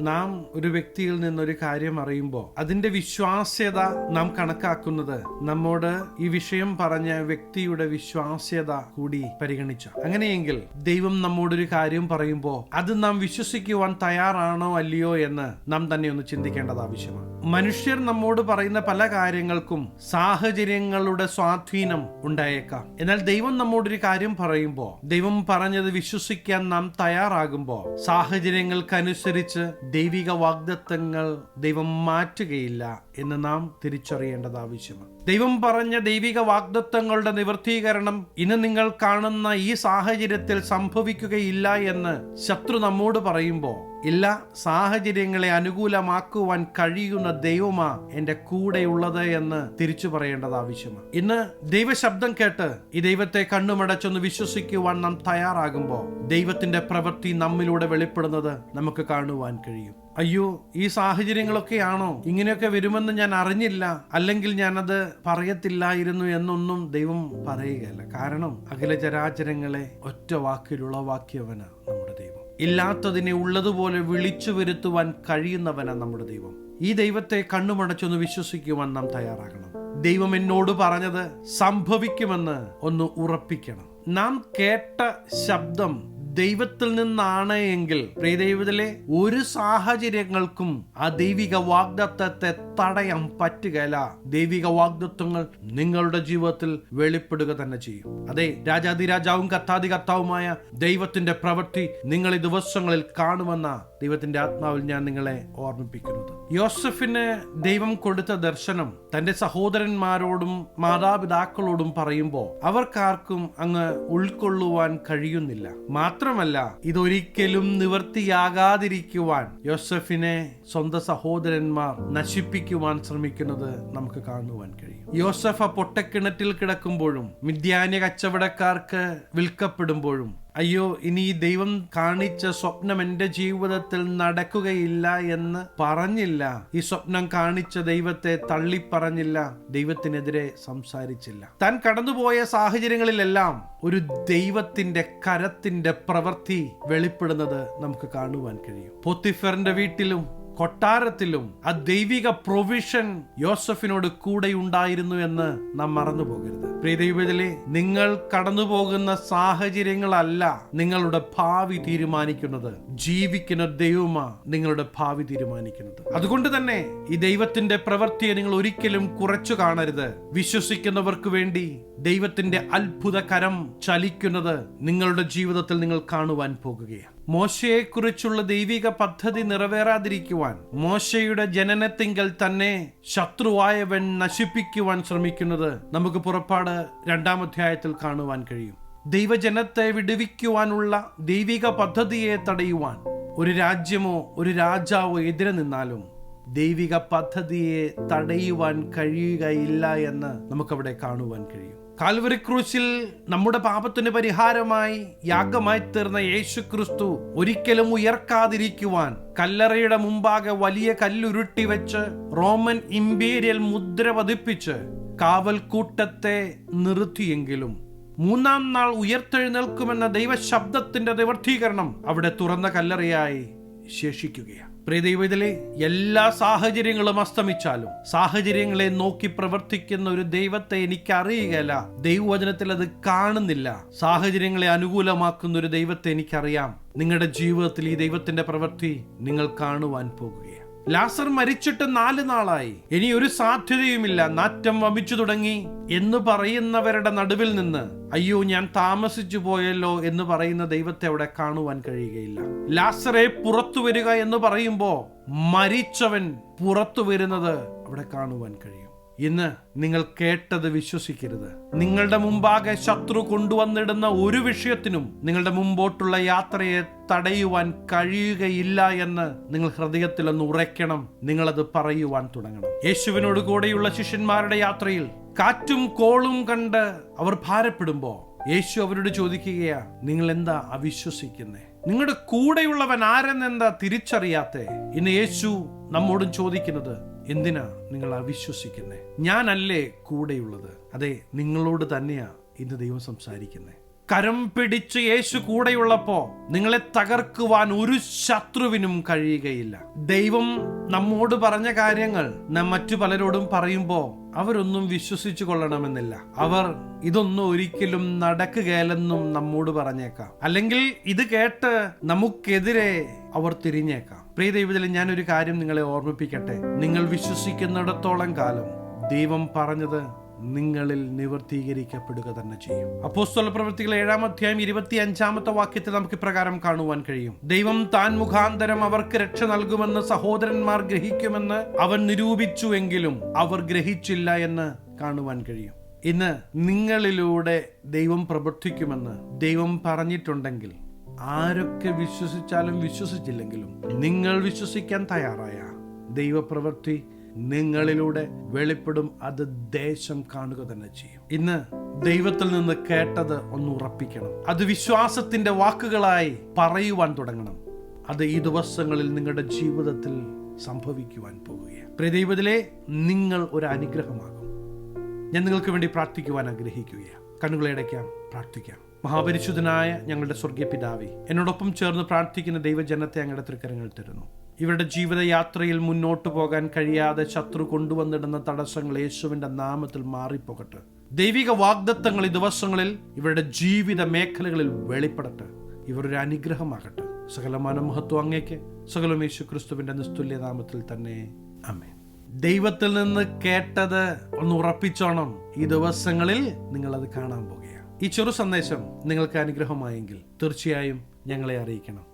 നാം ഒരു വ്യക്തിയിൽ നിന്നൊരു കാര്യം അറിയുമ്പോൾ അതിന്റെ വിശ്വാസ്യത നാം കണക്കാക്കുന്നത് നമ്മോട് ഈ വിഷയം പറഞ്ഞ വ്യക്തിയുടെ വിശ്വാസ്യത കൂടി പരിഗണിച്ച. അങ്ങനെയെങ്കിൽ ദൈവം നമ്മോടൊരു കാര്യം പറയുമ്പോൾ അത് നാം വിശ്വസിക്കുവാൻ തയ്യാറാണോ അല്ലയോ എന്ന് നാം തന്നെ ഒന്ന് ചിന്തിക്കേണ്ടത് ആവശ്യമാണ്. മനുഷ്യർ നമ്മോട് പറയുന്ന പല കാര്യങ്ങൾക്കും സാഹചര്യങ്ങളുടെ സ്വാധീനം ഉണ്ടായേക്കാം. എന്നാൽ ദൈവം നമ്മോടൊരു കാര്യം പറയുമ്പോൾ ദൈവം പറഞ്ഞത് വിശ്വസിക്കാൻ നാം തയ്യാറാകുമ്പോൾ സാഹചര്യങ്ങൾക്കനുസരിച്ച് ദൈവിക വാഗ്ദത്തങ്ങൾ ദൈവം മാറ്റുകയില്ല എന്ന് നാം തിരിച്ചറിയേണ്ടത് ആവശ്യമാണ്. ദൈവം പറഞ്ഞ ദൈവിക വാഗ്ദത്തങ്ങളുടെ നിവൃത്തീകരണം ഇന്ന് നിങ്ങൾ കാണുന്ന ഈ സാഹചര്യത്തിൽ സംഭവിക്കുകയില്ല എന്ന് ശത്രു നമ്മോട് പറയുമ്പോൾ ഇല്ല സാഹചര്യങ്ങളെ അനുകൂലമാക്കുവാൻ കഴിയുന്ന ദൈവമാ എന്റെ കൂടെയുള്ളത് എന്ന് തിരിച്ചു പറയേണ്ടത് ആവശ്യമാണ്. ഇന്ന് ദൈവശബ്ദം കേട്ട് ഈ ദൈവത്തെ കണ്ണുമടച്ചൊന്ന് വിശ്വസിക്കുവാൻ നാം തയ്യാറാകുമ്പോൾ ദൈവത്തിന്റെ പ്രവൃത്തി നമ്മിലൂടെ വെളിപ്പെടുന്നത് നമുക്ക് കാണുവാൻ കഴിയും. അയ്യോ ഈ സാഹചര്യങ്ങളൊക്കെയാണോ? ഇങ്ങനെയൊക്കെ വരുമെന്ന് ഞാൻ അറിഞ്ഞില്ല. അല്ലെങ്കിൽ ഞാനത് പറയത്തില്ലായിരുന്നു എന്നൊന്നും ദൈവം പറയുകയല്ല. കാരണം അഖില ചരാചരങ്ങളെ ഒറ്റ വാക്കിലുളവാക്കിയവനാ നമ്മുടെ ദൈവം. ഇല്ലാത്തതിനെ ഉള്ളതുപോലെ വിളിച്ചു വരുത്തുവാൻ കഴിയുന്നവന നമ്മുടെ ദൈവം. ഈ ദൈവത്തെ കണ്ണുമടച്ചൊന്ന് വിശ്വസിക്കുവാൻ നാം തയ്യാറാകണം. ദൈവം എന്നോട് പറഞ്ഞത് സംഭവിക്കുമെന്ന് ഒന്ന് ഉറപ്പിക്കണം. നാം കേട്ട ശബ്ദം ദൈവത്തിൽ നിന്നാണ് എങ്കിൽ പ്രിയദൈവത്തിലെ ഒരു സാഹചര്യങ്ങൾക്കും ആ ദൈവിക വാഗ്ദത്തത്തെ തടയാൻ പറ്റുകയില്ല. ദൈവിക വാഗ്ദത്വങ്ങൾ നിങ്ങളുടെ ജീവിതത്തിൽ വെളിപ്പെടുക തന്നെ ചെയ്യും. അതെ രാജാതിരാജാവും കത്താതി കർത്താവുമായ ദൈവത്തിന്റെ പ്രവൃത്തി നിങ്ങൾ ഈ ദിവസങ്ങളിൽ കാണുമെന്ന ദൈവത്തിന്റെ ആത്മാവിൽ ഞാൻ നിങ്ങളെ ഓർമ്മിപ്പിക്കുന്നത്. യോസഫിന് ദൈവം കൊടുത്ത ദർശനം തന്റെ സഹോദരന്മാരോടും മാതാപിതാക്കളോടും പറയുമ്പോൾ അവർക്കാർക്കും അങ്ങ് ഉൾക്കൊള്ളുവാൻ കഴിയുന്നില്ല. മാത്രമല്ല ഇതൊരിക്കലും നിവർത്തിയാകാതിരിക്കുവാൻ യോസഫിനെ സ്വന്തം സഹോദരന്മാർ നശിപ്പിക്കുവാൻ ശ്രമിക്കുന്നത് നമുക്ക് കാണുവാൻ കഴിയും. യോസഫ് പൊട്ടക്കിണറ്റിൽ കിടക്കുമ്പോഴും മിഥ്യാന്യ കച്ചവടക്കാർക്ക് വിൽക്കപ്പെടുമ്പോഴും അയ്യോ ഇനി ദൈവം കാണിച്ച സ്വപ്നം എന്റെ ജീവിതത്തിൽ നടക്കുകയില്ല എന്ന് പറഞ്ഞില്ല. ഈ സ്വപ്നം കാണിച്ച ദൈവത്തെ തള്ളിപ്പറഞ്ഞില്ല. ദൈവത്തിനെതിരെ സംസാരിച്ചില്ല. താൻ കടന്നുപോയ സാഹചര്യങ്ങളിലെല്ലാം ഒരു ദൈവത്തിന്റെ കരത്തിന്റെ പ്രവൃത്തി വെളിപ്പെടുന്നത് നമുക്ക് കാണുവാൻ കഴിയും. പൊത്തിഫറിന്റെ വീട്ടിലും കൊട്ടാരത്തിലും ആ ദൈവിക പ്രൊവിഷൻ യോസഫിനോട് കൂടെ ഉണ്ടായിരുന്നു എന്ന് നാം മറന്നു പോകരുത്. പ്രീതിയുപതിലെ നിങ്ങൾ കടന്നു പോകുന്ന സാഹചര്യങ്ങളല്ല നിങ്ങളുടെ ഭാവി തീരുമാനിക്കുന്നത്. ജീവിക്കുന്ന ദൈവമാ നിങ്ങളുടെ ഭാവി തീരുമാനിക്കുന്നത്. അതുകൊണ്ട് തന്നെ ഈ ദൈവത്തിന്റെ പ്രവൃത്തിയെ നിങ്ങൾ ഒരിക്കലും കുറച്ചു കാണരുത്. വിശ്വസിക്കുന്നവർക്ക് വേണ്ടി ദൈവത്തിന്റെ അത്ഭുത കരം ചലിക്കുന്നത് നിങ്ങളുടെ ജീവിതത്തിൽ നിങ്ങൾ കാണുവാൻ പോകുകയാണ്. മോശയെക്കുറിച്ചുള്ള ദൈവിക പദ്ധതി നിറവേറാതിരിക്കുവാൻ മോശയുടെ ജനനത്തിങ്കൽ തന്നെ ശത്രുവായവൻ നശിപ്പിക്കുവാൻ ശ്രമിക്കുന്നത് നമുക്ക് പുറപ്പാട് രണ്ടാം അധ്യായത്തിൽ കാണുവാൻ കഴിയും. ദൈവജനത്തെ വിടുവിക്കുവാനുള്ള ദൈവിക പദ്ധതിയെ തടയുവാൻ ഒരു രാജ്യമോ ഒരു രാജാവോ എതിരെ നിന്നാലും ദൈവിക പദ്ധതിയെ തടയുവാൻ കഴിയുകയില്ല എന്ന് നമുക്കവിടെ കാണുവാൻ കഴിയും. കാൽവരി ക്രൂശിൽ നമ്മുടെ പാപത്തിന് പരിഹാരമായി യാഗമായി തീർന്ന യേശു ക്രിസ്തു ഒരിക്കലും ഉയർക്കാതിരിക്കുവാൻ കല്ലറയുടെ മുമ്പാകെ വലിയ കല്ലുരുട്ടി വെച്ച് റോമൻ ഇമ്പീരിയൽ മുദ്ര പതിപ്പിച്ച് കാവൽക്കൂട്ടത്തെ നിർത്തിയെങ്കിലും മൂന്നാം നാൾ ഉയർത്തെഴുന്നേൽക്കുമെന്ന ദൈവശബ്ദത്തിന്റെ നിവർത്തീകരണം അവിടെ തുറന്ന കല്ലറയായി ശേഷിക്കുകയാണ്. പ്രിയദൈവത്തിലെ എല്ലാ സാഹചര്യങ്ങളും അസ്തമിച്ചാലും സാഹചര്യങ്ങളെ നോക്കി പ്രവർത്തിക്കുന്ന ഒരു ദൈവത്തെ എനിക്ക് അറിയുകയല്ല ദൈവവചനത്തിൽ അത് കാണുന്നില്ല. സാഹചര്യങ്ങളെ അനുകൂലമാക്കുന്ന ഒരു ദൈവത്തെ എനിക്കറിയാം. നിങ്ങളുടെ ജീവിതത്തിൽ ഈ ദൈവത്തിന്റെ പ്രവൃത്തി നിങ്ങൾ കാണുവാൻ പോകുകയാണ്. ലാസർ മരിച്ചിട്ട് നാല് നാളായി. ഇനി ഒരു സാധ്യതയുമില്ല. നാറ്റം വമിച്ചു തുടങ്ങി എന്ന് പറയുന്നവരുടെ നടുവിൽ നിന്ന് അയ്യോ ഞാൻ താമസിച്ചു പോയല്ലോ എന്ന് പറയുന്ന ദൈവത്തെ അവിടെ കാണുവാൻ കഴിയുകയില്ല. ലാസറെ പുറത്തു വരിക എന്ന് പറയുമ്പോൾ മരിച്ചവൻ പുറത്തു വരുന്നത് അവിടെ കാണുവാൻ കഴിയും. ഇന്ന് നിങ്ങൾ കേട്ടത് വിശ്വസിക്കരുത്. നിങ്ങളുടെ മുമ്പാകെ ശത്രു കൊണ്ടുവന്നിടുന്ന ഒരു വിഷയത്തിനും നിങ്ങളുടെ മുമ്പോട്ടുള്ള യാത്രയെ തടയുവാൻ കഴിയുകയില്ല എന്ന് നിങ്ങൾ ഹൃദയത്തിൽ ഒന്ന് ഉറയ്ക്കണം. നിങ്ങളത് പറയുവാൻ തുടങ്ങണം. യേശുവിനോട് കൂടെയുള്ള ശിഷ്യന്മാരുടെ യാത്രയിൽ കാറ്റും കോളും കണ്ട് അവർ ഭാരപ്പെടുമ്പോ യേശു അവരോട് ചോദിക്കുകയാ നിങ്ങൾ എന്താ അവിശ്വസിക്കുന്നേ? നിങ്ങളുടെ കൂടെയുള്ളവൻ ആരെന്നെന്താ തിരിച്ചറിയാത്തെ? ഇന്ന് യേശു നമ്മോടും ചോദിക്കുന്നത് എന്തിനാ നിങ്ങൾ അവിശ്വസിക്കുന്നേ? ഞാനല്ലേ കൂടെയുള്ളത്? അതെ നിങ്ങളോട് തന്നെയാ ഇന്ന് ദൈവം സംസാരിക്കുന്നേ. കരം പിടിച്ച് യേശു കൂടെയുള്ളപ്പോ നിങ്ങളെ തകർക്കുവാൻ ഒരു ശത്രുവിനും കഴിയുകയില്ല. ദൈവം നമ്മോട് പറഞ്ഞ കാര്യങ്ങൾ നാം മറ്റു പലരോടും പറയുമ്പോ അവരൊന്നും വിശ്വസിച്ചു കൊള്ളണമെന്നില്ല. അവർ ഇതൊന്നും ഒരിക്കലും നടക്കുകയല്ലെന്നും നമ്മോട് പറഞ്ഞേക്കാം. അല്ലെങ്കിൽ ഇത് കേട്ട് നമുക്കെതിരെ അവർ തിരിഞ്ഞേക്കാം. പ്രിയ ദൈവത്തിൽ ഒരു കാര്യം നിങ്ങളെ ഓർമ്മിപ്പിക്കട്ടെ. നിങ്ങൾ വിശ്വസിക്കുന്നിടത്തോളം കാലം ദൈവം പറഞ്ഞത് നിങ്ങളിൽ നിവർത്തീകരിക്കപ്പെടുക തന്നെ ചെയ്യും. അപ്പോസ്തല പ്രവൃത്തികൾ ഏഴാം അധ്യായം ഇരുപത്തി അഞ്ചാമത്തെ വാക്യത്തിൽ നമുക്ക് പ്രകാരം കാണുവാൻ കഴിയും. ദൈവം താൻ മുഖാന്തരം അവർക്ക് രക്ഷ നൽകുമെന്ന് സഹോദരന്മാർ ഗ്രഹിക്കുമെന്ന് അവൻ നിരൂപിച്ചുവെങ്കിലും അവർ ഗ്രഹിച്ചില്ല എന്ന് കാണുവാൻ കഴിയും. ഇന്ന് നിങ്ങളിലൂടെ ദൈവം പ്രവർത്തിക്കുമെന്ന് ദൈവം പറഞ്ഞിട്ടുണ്ടെങ്കിൽ ആരൊക്കെ വിശ്വസിച്ചാലും വിശ്വസിച്ചില്ലെങ്കിലും നിങ്ങൾ വിശ്വസിക്കാൻ തയ്യാറായ ദൈവപ്രവൃത്തി നിങ്ങളിലൂടെ വെളിപ്പെടും അത് ദേശം കാണുക തന്നെ ചെയ്യും. ഇന്ന് ദൈവത്തിൽ നിന്ന് കേട്ടത് ഒന്ന് ഉറപ്പിക്കണം. അത് വിശ്വാസത്തിന്റെ വാക്കുകളായി പറയുവാൻ തുടങ്ങണം. അത് ഈ ദിവസങ്ങളിൽ നിങ്ങളുടെ ജീവിതത്തിൽ സംഭവിക്കുവാൻ പോവുകയാണ് പ്രിയദൈവത്തിലെ നിങ്ങൾ ഒരു അനുഗ്രഹമാകും. ഞാൻ നിങ്ങൾക്ക് വേണ്ടി പ്രാർത്ഥിക്കുവാൻ ആഗ്രഹിക്കുകയാണ്. കണ്ണുകളെ അടയ്ക്കാം പ്രാർത്ഥിക്കാം. മഹാപരിശുദ്ധനായ ഞങ്ങളുടെ സ്വർഗീയ പിതാവി എന്നോടൊപ്പം ചേർന്ന് പ്രാർത്ഥിക്കുന്ന ദൈവജനത്തെ ഞങ്ങളുടെ തൃക്കരങ്ങൾ തരുന്നു. ഇവരുടെ ജീവിതയാത്രയിൽ മുന്നോട്ട് പോകാൻ കഴിയാതെ ശത്രു കൊണ്ടുവന്നിടുന്ന തടസ്സങ്ങൾ യേശുവിന്റെ നാമത്തിൽ മാറിപ്പോകട്ടെ. ദൈവിക വാഗ്ദത്തങ്ങൾ ഈ ദിവസങ്ങളിൽ ഇവരുടെ ജീവിത മേഖലകളിൽ വെളിപ്പെടട്ടെ. ഇവരൊരു അനുഗ്രഹമാകട്ടെ. സകലമാന മഹത്വം അങ്ങേക്ക്. സകലം യേശു ക്രിസ്തുവിന്റെ നിസ്തുല്യ നാമത്തിൽ തന്നെ. അമേ ദൈവത്തിൽ നിന്ന് കേട്ടത് ഒന്ന് ഉറപ്പിച്ചോണം. ഈ ദിവസങ്ങളിൽ നിങ്ങൾ അത് കാണാൻ പോകുകയാണ്. ഈ ചെറു സന്ദേശം നിങ്ങൾക്ക് അനുഗ്രഹമായെങ്കിൽ തീർച്ചയായും ഞങ്ങളെ അറിയിക്കണം.